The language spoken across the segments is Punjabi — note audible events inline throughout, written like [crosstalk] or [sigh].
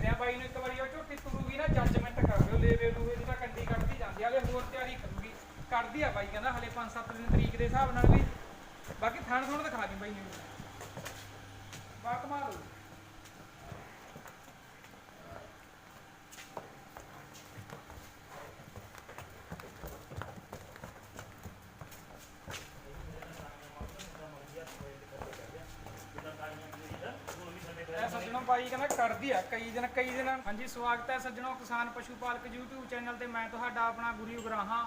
ਰਿਹਾ ਬਾਈ ਨੂੰ ਇੱਕ ਵਾਰੀ ਉਹ ਝੋਟੀ ਤੁਰੂਗੀ ਨਾ ਜੱਜਮੈਂਟ ਕਰ ਲਿਓ ਲੇਵੇ ਲੂਵੇ ਦੀ ਤਾਂ ਕੰਡੀ ਕੱਢਦੀ ਜਾਂਦੀ ਆ, ਹਲੇ ਹੋਰ ਤਿਆਰੀ ਕਰੂਗੀ। ਕਰਦੀ ਆ ਬਾਈ ਕਹਿੰਦਾ ਹਲੇ 5-7 ਦਿਨ ਤਰੀਕ ਦੇ ਹਿਸਾਬ ਨਾਲ ਵੀ। ਬਾਕੀ ਥਣ ਥਣ ਦਿਖਾ ਦੀ ਬਾਈ ਨੂੰ ਬਾਕ ਮਾਰੋ ਇਹ ਸੱਜਣੋ ਬਾਈ ਕਹਿੰਦਾ ਕਰਦੀ ਆ ਕਈ ਦਿਨ ਕਈ ਦਿਨ। ਹਾਂਜੀ ਸਵਾਗਤ ਹੈ ਸੱਜਣੋ ਕਿਸਾਨ ਪਸ਼ੂ ਪਾਲਕ YouTube ਚੈਨਲ ਤੇ ਮੈਂ ਤੁਹਾਡਾ ਆਪਣਾ ਗੁਰੂ ਉਗਰਾਹਾਂ।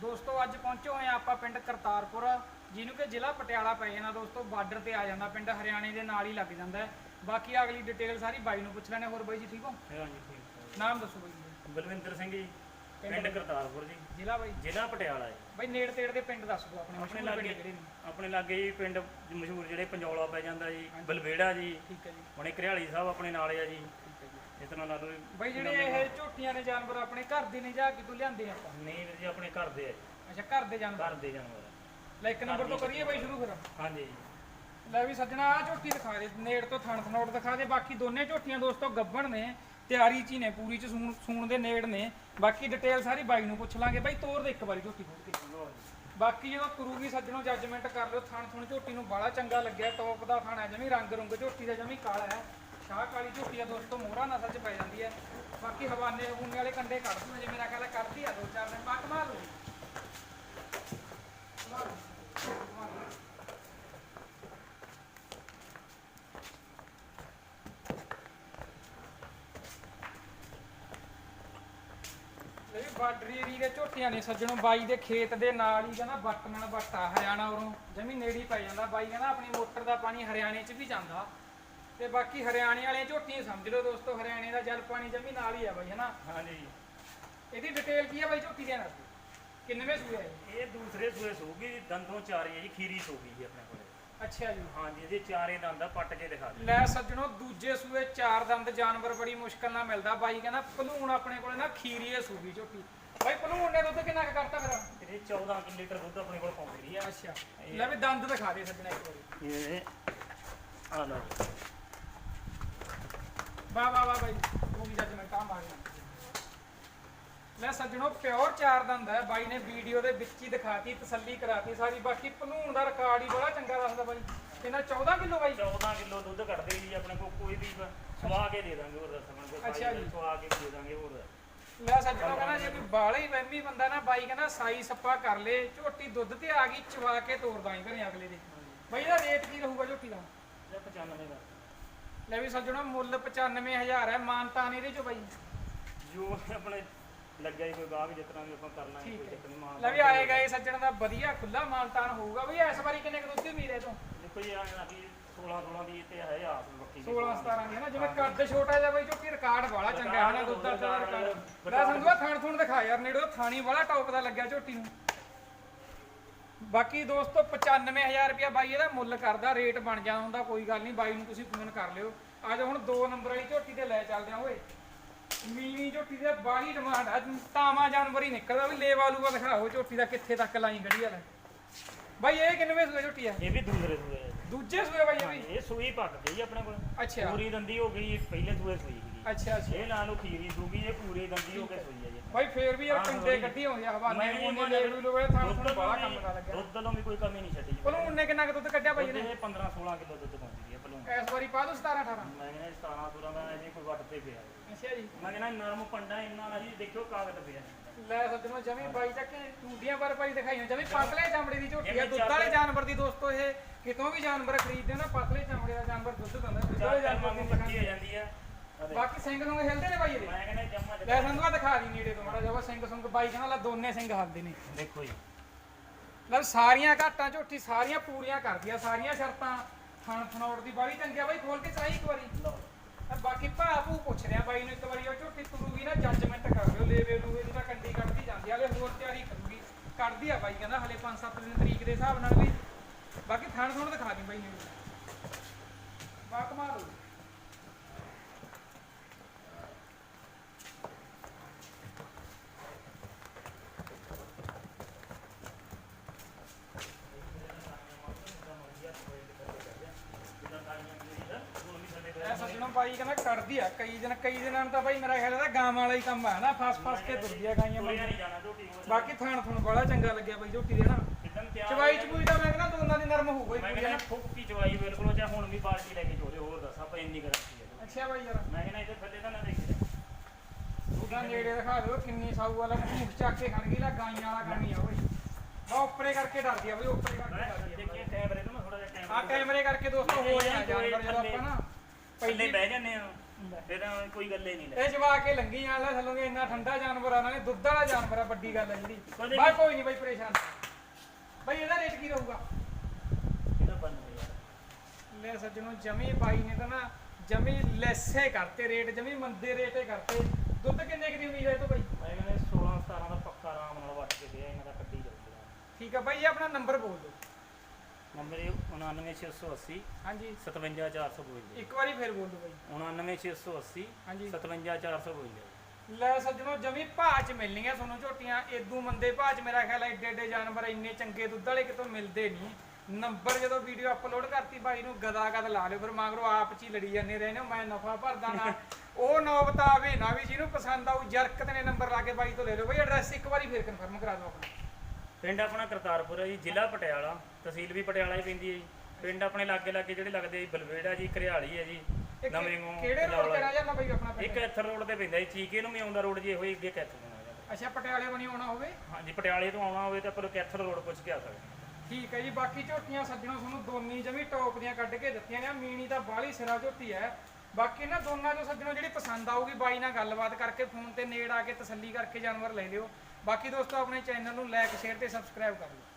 ਦੋਸਤੋ ਅੱਜ ਪਹੁੰਚੇ ਹੋਏ ਆ ਆਪਾਂ ਪਿੰਡ ਕਰਤਾਰਪੁਰ ਜਿਹਨੂੰ ਕਿ ਜ਼ਿਲ੍ਹਾ ਪਟਿਆਲਾ ਪੈ ਜਾਂਦਾ। ਦੋਸਤੋ ਬਾਰਡਰ ਤੇ ਆ ਜਾਂਦਾ ਪਿੰਡ ਹਰਿਆਣੇ ਦੇ ਨਾਲ ਹੀ ਲੱਗ ਜਾਂਦਾ ਬਾਕੀ ਅਗਲੀ ਡਿਟੇਲ ਸਾਰੀ ਬਾਈ ਨੂੰ ਪੁੱਛ ਲੈਣੇ ਹੋਰ ਬਾਈ ਜੀ ਠੀਕ ਹੋ? ਹਾਂਜੀ ਠੀਕ ਨਾਮ ਦੱਸੋ ਬਾਈ ਜੀ। ਬਲਵਿੰਦਰ ਸਿੰਘ ਜੀ। ਪਿੰਡ ਕਰਤਾਰਪੁਰ ਜੀ। ਜ਼ਿਲ੍ਹਾ ਬਾਈ? ਜ਼ਿਲ੍ਹਾ ਪਟਿਆਲਾ ਹੈ ਬਾਈ ਨੇੜ ਤੇੜ ਦੇ ਪਿੰਡ ਦੱਸ ਦਿਓ ਆਪਣੇ ਆਪਣੇ ਲਾਗੇ ਨੇ? ਆਪਣੇ ਲਾਗੇ ਜੀ ਪਿੰਡ ਮਸ਼ਹੂਰ ਜਿਹੜੇ ਪੰਜੌਲਾ ਪੈ ਜਾਂਦਾ ਜੀ ਬਲਵੇੜਾ ਜੀ। ਠੀਕ ਹੈ ਜੀ। ਹੁਣੇ ਘਰਿਆਲੀ ਸਾਹਿਬ ਆਪਣੇ ਨਾਲ ਆ ਜੀ। ਠੀਕ ਹੈ ਜੀ। ਇਸ ਤਰ੍ਹਾਂ ਲਾ ਲਓ ਜੀ। ਬਾਈ ਜਿਹੜੇ ਇਹ ਝੋਟੀਆਂ ਨੇ ਜਾਨਵਰ ਆਪਣੇ ਘਰ ਦੇ ਨੇ ਜਾਂ ਕਿਤੋਂ ਲਿਆਂਦੇ ਆਪਾਂ? ਨਹੀਂ ਵੀਰ ਜੀ ਆਪਣੇ ਘਰ ਦੇ ਆ ਜੀ, ਅੱਛਾ ਘਰ ਦੇ ਜਾਨਵਰ? ਘਰ ਦੇ ਜਾਨਵਰ ਲੈ ਇੱਕ ਨੰਬਰ ਤੋਂ ਕਰੀਏ ਬਾਈ ਸ਼ੁਰੂ ਫਿਰ। ਹਾਂਜੀ। ਜੀ ਲੈ ਵੀ ਸੱਜਣਾ ਆ ਝੋਟੀ ਦਿਖਾ ਦੇ। ਨੇੜ ਤੋਂ ਥਣ ਥਨੋਟ ਦਿਖਾ ਦੇ। ਬਾਕੀ ਦੋਨੇ ਝੋਟੀਆਂ ਦੋਸਤੋ ਗੱਬਣ ਨੇ। ਤਿਆਰੀ ਚ ਹੀ ਨੇ, ਪੂਰੀ ਚ ਸੂਣ ਸੂਣ ਦੇ ਨੇੜ ਨੇ। ਬਾਕੀ ਡਿਟੇਲ ਸਾਰੀ ਬਾਈ ਨੂੰ ਪੁੱਛ ਲਾਂਗੇ। ਬਾਈ, ਤੋਰ ਦੇ ਇੱਕ ਵਾਰੀ ਝੋਟੀ ਖੋਲ ਕੇ। ਬਾਕੀ ਜਦੋਂ ਤੁਰੂਗੀ ਸੱਜਣੋ ਜੱਜਮੈਂਟ ਕਰ ਲਿਓ, ਥਣ ਥਣ ਝੋਟੀ ਨੂੰ ਬੜਾ ਚੰਗਾ ਲੱਗਿਆ। ਟੌਪ ਦਾ ਥਣ ਹੈ ਜਮੀ, ਰੰਗ ਰੁੰਗ ਝੋਟੀ ਦਾ ਜਮੀ ਕਾਲਾ ਹੈ। ਸ਼ਾਹ ਕਾਲੀ ਝੋਟੀ ਆ ਦੋਸਤੋ, ਮੋਹਰਾ ਨਸਲ ਚ ਪੈ ਜਾਂਦੀ ਹੈ। ਬਾਕੀ ਹਵਾਨੇ ਹੂਨੇ ਵਾਲੇ ਕੰਡੇ ਕੱਢ ਦੂੰ ਜੇ ਮੇਰਾ ਖਿਆਲ ਹੈ ਕੱਢਦੀ ਆ ਦੋ ਚਾਰ ਦਿਨ ਬਾਅਦ ਮਾਰ ਲਓ ਮਾਰ ਲਓ। ਮਾਰ ਲਓ। ਇਹ ਬਾਰਡਰ ਏਰੀਏ ਦੇ ਝੋਟੀਆਂ ਨੇ ਸੱਜਣੋਂ ਬਾਈ ਦੇ ਖੇਤ ਦੇ ਨਾਲ ਹੀ ਕਹਿੰਦਾ ਬੱਟਮਣ ਬੱਟਾ ਹਰਿਆਣਾ ਉਰੋਂ। ਜਮੀ ਨੇੜੀ ਪੈ ਜਾਂਦਾ। ਬਾਈ ਕਹਿੰਦਾ ਆਪਣੀ ਮੋਟਰ ਦਾ ਪਾਣੀ ਹਰਿਆਣੇ 'ਚ ਵੀ ਜਾਂਦਾ। ਤੇ ਬਾਕੀ ਹਰਿਆਣੇ ਵਾਲੀਆਂ ਝੋਟੀਆਂ ਸਮਝ ਲਓ ਦੋਸਤੋ ਹਰਿਆਣੇ ਦਾ ਜਲ ਪਾਣੀ ਜਮੀ ਨਾਲ ਹੀ ਆ ਬਾਈ ਹਨਾ? ਹਾਂਜੀ। ਇਹਦੀ ਡਿਟੇਲ ਕੀ ਆ ਬਾਈ ਝੋਟੀ ਦੇ ਨਾਲ? ਕਿੰਨਵੇਂ ਸੂਏ ਇਹ? ਦੂਸਰੇ ਸੂਏ ਸੂਗੀ ਦੰਦੋਂ ਚਾਰੇ ਹੈ ਜੀ ਖੀਰੀ ਸੂਗੀ ਜੀ ਆਪਣੇ ਕੋਲੇ। ਅੱਛਾ ਜੀ। ਹਾਂਜੀ ਇਹਦੇ ਚਾਰੇ ਦੰਦ ਆ ਪੱਟ ਕੇ ਦਿਖਾ ਦਿਓ। ਲੈ ਸੱਜਣੋ ਦੂਜੇ ਸੂਏ ਚਾਰ ਦੰਦ ਜਾਨਵਰ ਬੜੀ ਮੁਸ਼ਕਲ ਨਾਲ ਮਿਲਦਾ। ਬਾਈ ਕਹਿੰਦਾ ਭਲੂਣ ਆਪਣੇ ਕੋਲੇ ਨਾ ਖੀਰੀਏ ਸੂਗੀ ਝੋਟੀ। ਬਾਈ ਭਲੂਣ ਨੇ ਦੁੱਧ ਕਿੰਨਾ ਕੁ ਕਰਤਾ ਫਿਰ? ਇਹਦੇ 14 ਕਿਲੋ ਲੀਟਰ ਦੁੱਧ ਆਪਣੇ ਕੋਲ ਪਾਉਂਦੀ ਹੈ ਅੱਛਾ। ਲੈ ਵੀ ਦੰਦ ਦਿਖਾ ਦੇ ਸੱਜਣਾ ਇੱਕ ਵਾਰੀ। ਇਹ ਆ ਲਓ। ਵਾਹ ਵਾਹ ਵਾਹ ਬਾਈ ਉਹ ਵੀ ਜੱਜਮੈਂਟ ਆ ਮਾਰਿਆ ਲੈ ਸੱਜਣੋ ਪਿਓਰ ਚਾਰ ਦੰਦ ਹੈ। ਬਾਈ ਨੇ ਵੀਡੀਓ ਦੇ ਵਿੱਚ ਹੀ ਦਿਖਾਤੀ ਤਸੱਲੀ ਕਰਾਤੀ ਸਾਰੀ। ਬਾਕੀ ਭਨੂਣ ਦਾ ਰਿਕਾਰਡ ਹੀ ਬੜਾ ਚੰਗਾ ਦੱਸਦਾ ਬਾਈ। ਇਹਨਾਂ 14 ਕਿਲੋ ਬਾਈ? 14 ਕਿਲੋ ਦੁੱਧ ਕੱਢਦੇ ਜੀ ਆਪਣੇ ਕੋਲ ਕੋਈ ਵੀ ਸਵਾ ਕੇ ਦੇ ਦਾਂਗੇ ਹੋਰ ਦੱਸਣ ਕੋਈ ਅੱਛਾ ਜੀ। ਸਵਾ ਕੇ ਦੇ ਦਾਂਗੇ ਹੋਰ। ਲੈ ਸੱਜਣੋ ਕਹਿੰਦਾ ਜੇ ਕੋਈ ਬਾਲਾ ਹੀ ਵਹਿਮੀ ਬੰਦਾ ਨਾ ਬਾਈ ਕਹਿੰਦਾ ਸਾਈ ਸੱਪਾ ਕਰ ਲੇ ਝੋਟੀ ਦੁੱਧ ਤੇ ਆ ਗਈ ਚਵਾ ਕੇ ਤੋੜ ਦਾਂਗੇ ਘਰੇ ਅਗਲੇ ਦੇ। ਬਾਈ ਇਹਦਾ ਰੇਟ ਕੀ ਰਹੂਗਾ ਝੋਟੀ ਦਾ? ਇਹ 95 ਦਾ। ਲੈ ਵੀ ਸੱਜਣੋ ਮੁੱਲ 95000 ਹੈ ਮਾਨਤਾਨ ਇਹਦੇ ਚੋਂ ਬਾਈ। ਜੋ ਆਪਣੇ ਲੱਗਿਆ ਜੀ ਕੋਈ ਗਾਹਕ ਜਿਸ ਤਰ੍ਹਾਂ ਵੀ ਆਪਾਂ ਕਰ ਲਾਂਗੇ ਠੀਕ ਕੋਈ ਹੈ। ਚੱਕਰ ਨਹੀਂ ਮਾਰ ਲੈ ਵੀ ਆਏ ਗਏ ਸੱਜਣ ਦਾ ਵਧੀਆ ਖੁੱਲਾ ਮਾਨਤਾਨ ਹੋਊਗਾ ਬਈ ਇਸ ਵਾਰੀ ਕਿੰਨੇ ਕੁ ਦੁੱਧ ਦੀ ਉਮੀਦ ਹੈ ਤੋਂ? ਦੇਖੋ ਜੀ ਆ ਵੀ 16 16 ਦੀ ਤੇ ਹੈ ਆਪ ਬੱਕੀ 16 17 ਦੀ ਹੈ ਨਾ ਜਿਵੇਂ ਕੱਦ ਛੋਟਾ ਜਿਹਾ ਬਈ ਝੋਟੀ ਰਿਕਾਰਡ ਵਾਲਾ ਚੰਗਾ ਹੈ ਨਾ ਦੁੱਧ ਦਾ ਦਾ ਰਿਕਾਰਡ ਲੈ ਸੰਧੂਆ ਥਾਣ ਥੂਣ ਦਿਖਾ ਯਾਰ ਨੇੜੋ ਥਾਣੀ ਵਾਲਾ ਟੌਪ ਦਾ ਲੱਗਿਆ ਝੋਟੀ ਨੂੰ। ਬਾਕੀ ਦੋਸਤੋ 95000 ਰੁਪਇਆ ਬਾਈ ਇਹਦਾ ਮੁੱਲ ਕਰਦਾ ਰੇਟ ਬਣ ਜਾਂਦਾ ਹੁੰਦਾ ਕੋਈ ਗੱਲ ਨਹੀਂ ਬਾਈ ਨੂੰ ਤੁਸੀਂ ਫੋਨ ਕਰ ਲਿਓ। ਅੱਜ ਹੁਣ 2 ਨੰਬਰ ਵਾਲੀ ਝੋਟੀ ਤੇ ਲੈ ਚੱਲਦੇ ਆ ਓਏ। ਮੀਨੀ ਝੋਟੀ ਦੇ ਬਾਹਲੀ ਡਿਮਾਂਡ ਆ। ਤਾਵਾ ਜਾਨਵਰ ਹੀ ਨਿਕਲਦਾ ਵੀ ਲੇਵਾ ਲੂਆ ਦਿਖਾਓ ਝੋਟੀ ਦਾ ਕਿੱਥੇ ਤੱਕ ਲਾਈ ਖੜੀ ਆ ਲੈ। ਬਾਈ ਇਹ ਕਿੰਨਵੇਂ ਸੂਏ ਝੋਟੀ ਆ? ਇਹ ਵੀ ਦੂਸਰੇ ਸੂਏ ਦੂਜੇ ਸੂਏ ਬਾਈ ਇਹ ਵੀ? ਇਹ ਸੂਈ ਪੱਕ ਗਈ ਆਪਣੇ ਕੋਲ। ਅੱਛਾ। ਪੂਰੀ ਦੰਦੀ ਹੋ ਗਈ ਪਹਿਲੇ ਸੂਏ ਸੂਈ ਸੀਗੀ। ਅੱਛਾ ਅੱਛਾ। ਇਹ ਨਾਲ ਨੂੰ ਖੀਰੀ ਸੂਗੀ ਇਹ ਪੂਰੀ ਦੰਦੀ ਹੋ ਕੇ ਸੂਈ ਹੈ ਜੀ ਬਾਈ ਫੇਰ ਵੀ ਯਾਰ ਹਾਂ, ਕੰਡੇ। ਕੱਢੀ ਹੋਈ ਆ ਹਵਾਨੇ ਮੈਂ ਉਹਨੇ ਇਹ ਲੈ ਲੂ ਲੋਵੇ ਥਾਣ ਦੁੱਧ ਬਾਹਲਾ ਤੋਂ ਕੰਮ ਵੀ- ਲੱਗਿਆ ਦੁੱਧ ਤੋਂ ਵੀ ਕੋਈ ਕਮੀ ਨਹੀਂ ਛੱਡੀ ਜੀ। ਉਹਨੂੰ ਉਹਨੇ ਕਿੰਨਾ ਕੁ ਦੁੱਧ ਕੱਢਿਆ ਬਾਈ ਦੁੱਧ ਨੇ ਇਹ 15 16 ਕਿਲੋ ਦੁੱਧ ਪਾਉਂਦੀ ਹੈ ਭਲੂਣ। ਇਸ ਵਾਰੀ ਪਾ ਦੋ 17 18 ਮੈਂ ਕਹਿੰਦਾ 17 17 ਦਾ ਅਜੇ ਕੋਈ ਵੱਟ ਤੇ ਪਿਆ। ਹੈ। ਅੱਛਾ ਜੀ। ਮੈਂ ਕਹਿੰਦਾ ਨਰਮ ਪੰਡਾ ਇੰਨਾ ਨਾ ਜੀ ਦੇਖਿਓ ਕਾਗਜ਼ ਪਿਆ। ਲੈ ਸੱਜਣੋ ਜਮੀ ਬਾਈ ਚੱਕ ਟੂਟੀਆਂ ਪਰ ਭਾਈ ਦਿਖਾਈਆਂ। ਜਮੀ ਪਤਲੇ ਚਮੜੇ ਦੀ ਝੋਟੀ ਆ। ਜਿਵੇਂ ਦੁੱਧ ਵਾਲੇ ਚਾਦਰ- ਜਾਨਵਰ ਦੀ ਦੋਸਤੋ ਇਹ ਕਿਤੋਂ ਵੀ ਜਾਨਵਰ ਖਰੀਦਦੇ ਹੋ ਨਾ ਪਤਲੇ ਚਮੜੇ ਦਾ ਜਾਨਵਰ ਦੁੱਧ ਦਿੰਦਾ। ਦੁੱਧ ਵਾਲੇ ਚਾਰ ਜਾਨਵਰ ਵਾਂਗੂ ਦੀ ਪੱਕੀ ਹੋ ਜਾਂਦੀ ਹੈ ਅਰੇ, ਬਾਕੀ ਸਿੰਘ ਨੂੰ ਹਿਲਦੇ ਨੇ ਬਾਈ ਇਹਦੇ। ਮੈਂ ਕਹਿੰਦਾ ਜੰਮਾ ਲੈ ਸੰਧੂਆ ਦਿਖਾ ਦੀ ਨੇੜੇ ਤੋਂ ਮਾੜਾ ਜਿਹਾ। ਸਿੰਘ ਸੁੰਗ ਬਾਈ ਕਹਿੰਦਾ ਲੈ ਦੋਨੇ ਸਿੰਘ ਹੱਲਦੇ ਨੇ। ਦੇਖੋ ਜੀ। ਲੈ ਸਾਰੀਆਂ ਘਾਟਾਂ ਝੋਟੀ ਸਾਰੀਆਂ ਪੂਰੀਆਂ ਕਰਦੀਆਂ ਸਾਰੀਆਂ ਸ਼ਰਤਾਂ ਥਣ ਥਣੌੜ ਦੀ ਬਾਈ ਚੰਗਿਆ ਬਾਈ ਖੋਲ ਕੇ ਚਲਾਈ ਇੱਕ ਵਾਰੀ। ਲਓ। ਤਾਂ ਬਾਕੀ ਭਾ ਭੂ ਪੁੱਛ ਰਿਹਾ ਬਾਈ ਨੂੰ ਇੱਕ ਵਾਰੀ ਉਹ ਝੋਟੀ ਤੁਰੂਗੀ ਨਾ ਜੱਜਮੈਂਟ ਕਰ ਲਿਓ ਲੇਵੇ ਲੂਵੇ ਦੀ ਤਾਂ ਕੰਡੀ ਕੱਢਦੀ ਜਾਂਦੀ ਆ, ਹਲੇ ਹੋਰ ਤਿਆਰੀ ਕਰੂਗੀ ਕੱਢਦੀ ਆ ਬਾਈ, ਕਹਿੰਦਾ ਹਲੇ 5-7 ਦਿਨ ਤਰੀਕ ਦੇ ਹਿਸਾਬ ਨਾਲ ਵੀ। ਬਾਕੀ ਥਣ ਥਣ ਦਿਖਾ ਦੀ ਬਾਈ ਨੇ। ਬਾਕ ਮਾਰੋ ਐ ਸੱਜਣੋ ਸੱਜਣੋਂ ਬਾਈ ਕਹਿੰਦਾ ਕਰਦੀ ਆ ਕਈ ਦਿਨ ਕਈ ਦਿਨਾਂ ਨੂੰ ਤਾਂ ਬਾਈ ਮੇਰਾ ਖਿਆਲ ਹੈ ਗਾਂ ਵਾਲਾ ਹੀ ਕੰਮ ਆ ਨਾ ਫਸ ਫਸ ਕੇ ਤੁਰਦੀ ਆ ਗਾਈਆਂ ਤੁਰਿਆ ਨਹੀਂ ਜਾਣਾ ਝੋਟੀ ਹੋਰ ਬਾਕੀ ਥਾਣ ਥੁਣ ਬੜਾ ਚੰਗਾ ਲੱਗਿਆ ਬਾਈ ਝੋਟੀ ਦੇ ਨਾ ਜਿੱਦਣ ਤਿਆਰ ਚਵਾਈ ਚਬੂਈ ਦਾ ਮੈਂ ਕਹਿੰਦਾ ਦੋਨਾਂ ਦੀ ਨਰਮ ਹੋਊਗਾ ਹੀ ਮੈਂ ਪੂਰੀ ਕਹਿੰਦਾ ਨਾ ਫੁੱਕੀ ਚਵਾਈ ਬਿਲਕੁਲ ਚਾਹੇ ਹੁਣ ਵੀ ਬਾਲਟੀ ਲੈ ਕੇ ਚੋਲੇ ਹੋਰ ਦੱਸ ਆਪਾਂ ਇੰਨੀ ਗਰੰਟੀ ਹੈ ਅੱਛਾ ਬਾਈ ਯਾਰ। ਮੈਂ ਕਹਿੰਦਾ ਇੱਥੇ ਥੱਲੇ ਤਾਂ ਨਾ ਦੇਖੀ ਉਹਦਾ ਨੇੜੇ ਦਿਖਾ ਦਿਓ ਕਿੰਨੀ ਸਾਊ ਵਾਲਾ ਭੂਖ ਚੱਕ ਕੇ ਖੜ ਗਈ ਲਾ ਗਾਈਆਂ ਵਾਲਾ ਕੰਮ ਹੀ ਆ ਓਏ। ਬਾ ਉੱਪਰੇ ਕਰਕੇ ਡਰਦੀ ਆ ਬਈ ਉੱਪਰੇ ਕਰਕੇ ਡਰਦੀ ਆ ਦੇਖੀਏ ਕੈਮਰੇ ਤੋਂ ਨਾ ਥੋੜਾ ਜਿਹਾ ਆ ਕੈਮਰੇ ਕੈਮਰੇ ਕਰਕੇ ਦੋਸਤੋ ਹੋ ਜਾਣਾ ਜਾਨਵਰ ਜਦੋਂ ਆਪਾਂ ਨਾ ਪਹਿਲੇ ਬਹਿ ਜਾਂਦੇ ਆ। ਫਿਰ ਕੋਈ ਗੱਲੇ ਨਹੀਂ ਲੈ ਇਹ ਜਵਾ ਕੇ ਲੰਗੀ ਜਾਣ ਲੈ ਥੱਲੋਂ ਦੀ ਇੰਨਾ ਠੰਡਾ ਜਾਨਵਰ ਆ ਨਾਲੇ ਦੁੱਧ ਵਾਲਾ ਜਾਨਵਰ ਆ ਵੱਡੀ ਗੱਲ ਹੈ ਜਿਹੜੀ। ਕਦੇ ਬਾ ਕੋਈ ਨਹੀਂ ਬਾਈ ਪਰੇਸ਼ਾਨ ਬਾਈ ਇਹਦਾ ਰੇਟ ਕੀ ਰਹੂਗਾ? ਇਹਦਾ ਬੰਦ ਲੈ ਸੱਜਣੋ ਜਮੀ ਬਾਈ ਨੇ ਤਾਂ ਨਾ ਜਮੀ ਲੈਸੇ ਕਰਤੇ ਰੇਟ ਜਮੀ ਮੰਦੇ ਰੇਟੇ ਕਰਤੇ। ਦੁੱਧ ਕਿੰਨੇ ਕੁ ਦੀ ਉਮੀਦ ਹੈ ਤੋਂ ਬਾਈ? ਮੈਂ ਕਹਿੰਦਾ 16 17 ਦਾ ਪੱਕਾ ਆਰਾਮ ਨਾਲ ਵੱਟ ਕੇ ਦੇ ਇਹਨਾਂ ਦਾ ਕੱਢੀ ਜਾਊਗਾ। ਠੀਕ ਆ ਬਾਈ ਆਪਣਾ ਨੰਬਰ ਬੋਲ ਦਿਓ। ਨੰਬਰ ਇਹ 99680 ਹਾਂਜੀ। 57452 ਇੱਕ ਵਾਰੀ ਫੇਰ ਬੋਲ ਦਿਓ ਬਾਈ 99680 ਹਾਂਜੀ। 57452 ਲੈ ਸੱਜਣੋ ਜਮੀ ਭਾਅ ਚ ਮਿਲਣੀਆਂ ਤੁਹਾਨੂੰ ਝੋਟੀਆਂ। ਏਦੂ ਮੰਦੇ ਭਾਅ ਚ ਮੇਰਾ ਖਿਆਲ ਹੈ ਏਡੇ ਏਡੇ ਜਾਨਵਰ ਇੰਨੇ ਚੰਗੇ ਦੁੱਧ ਵਾਲੇ ਕਿਤੋਂ ਮਿਲਦੇ ਨਹੀਂ। ਨੰਬਰ ਜਦੋਂ ਵੀਡੀਓ ਅਪਲੋਡ ਕਰਤੀ ਬਾਈ ਨੂੰ ਗਦਾ ਗਦ ਲਾ ਲਿਓ ਫਿਰ ਮਗਰੋਂ ਆਪ ਚ ਹੀ ਲੜੀ ਜਾਂਦੇ ਰਹੇ ਨੇ ਮੈਂ ਨਫਾ ਭਰਦਾ ਨਾ [laughs] ਉਹ ਨੌਬਤ ਆਵੇ ਨਾ ਵੀ ਜਿਹਨੂੰ ਪਸੰਦ ਆਊ ਜਰਕਤ ਨੇ ਨੰਬਰ ਲਾ ਕੇ ਬਾਈ ਤੋਂ ਲੈ ਲਓ। ਬਾਈ ਐਡਰੈਸ ਇੱਕ ਵਾਰੀ ਫੇਰ ਕਨਫਰਮ ਕਰਾ ਦਿਓ ਆਪਣਾ। ਪਿੰਡ ਆਪਣਾ ਕਰਤਾਰਪੁਰ ਹੈ ਜੀ ਜ਼ਿਲ੍ਹਾ ਪਟਿਆਲਾ ਤਹਿਸੀਲ ਵੀ ਪਟਿਆਲਾ ਹੀ ਪੈਂਦੀ ਹੈ ਜੀ। ਪਿੰਡ ਆਪਣੇ ਲਾਗੇ ਲਾਗੇ ਜਿਹੜੇ ਲੱਗਦੇ ਜੀ ਬਲਵੇੜਾ ਜੀ ਘਰਿਆਲੀ ਹੈ ਜੀ ਇਹ ਕਿ- ਨਵੀਂ ਮੂੰਹ ਕਿਹੜੇ ਰੋਡ ਤੇ ਰਹਿ ਜਾਂਦਾ ਬਾਈ ਆਪਣਾ ਪਿੰਡ? ਇੱਕ ਇੱਥਰ ਰੋਡ ਤੇ ਪੈਂਦਾ ਜੀ ਚੀਕੇ ਨੂੰ ਵੀ ਆਉਂਦਾ ਰੋਡ ਜੀ ਇਹੋ ਹੀ ਅੱਗੇ ਕੈਥਰ ਨੂੰ ਆ ਜਾਂਦਾ। ਅੱਛਾ ਪਟਿਆਲੇ ਬਣੀ ਆਉਣਾ ਹੋਵੇ? ਹਾਂਜੀ ਪਟਿਆਲੇ ਤੋਂ ਆਉਣਾ ਹੋਵੇ ਤਾਂ ਆਪਾਂ ਕੈਥਰ ਰੋਡ ਪੁੱਛ ਕੇ ਆ ਸਕਦੇ ਹਾਂ। ਠੀਕ ਹੈ ਜੀ ਬਾਕੀ ਝੋਟੀਆਂ ਸੱਜਣੋ ਤੁਹਾਨੂੰ ਦੋਨੀ ਜਮੀ ਟੌਪ ਦੀਆਂ ਕੱਢ ਕੇ ਦਿੱਤੀਆਂ ਨੇ। ਆਹ ਮੀਣੀ ਤਾਂ ਬਾਹਲੀ ਸਿਰਾ ਝੋਟੀ ਹੈ। ਬਾਕੀ ਇਹਨਾਂ ਦੋਨਾਂ ਚੋਂ ਸੱਜਣੋ ਜਿਹੜੀ ਪਸੰਦ ਆਊਗੀ ਬਾਈ ਨਾਲ ਗੱਲਬਾਤ ਕਰਕੇ ਫੋਨ ਤੇ ਨੇੜ ਆ ਕੇ ਤਸੱਲੀ ਕਰਕੇ ਜਾਨਵਰ ਲੈ ਲਿਓ। ਬਾਕੀ ਦੋਸਤੋ ਆਪਣੇ ਚੈਨਲ ਨੂੰ ਲਾਈਕ ਸ਼ੇਅਰ ਤੇ ਸਬਸਕ੍ਰਾਈਬ ਕਰ ਲਓ।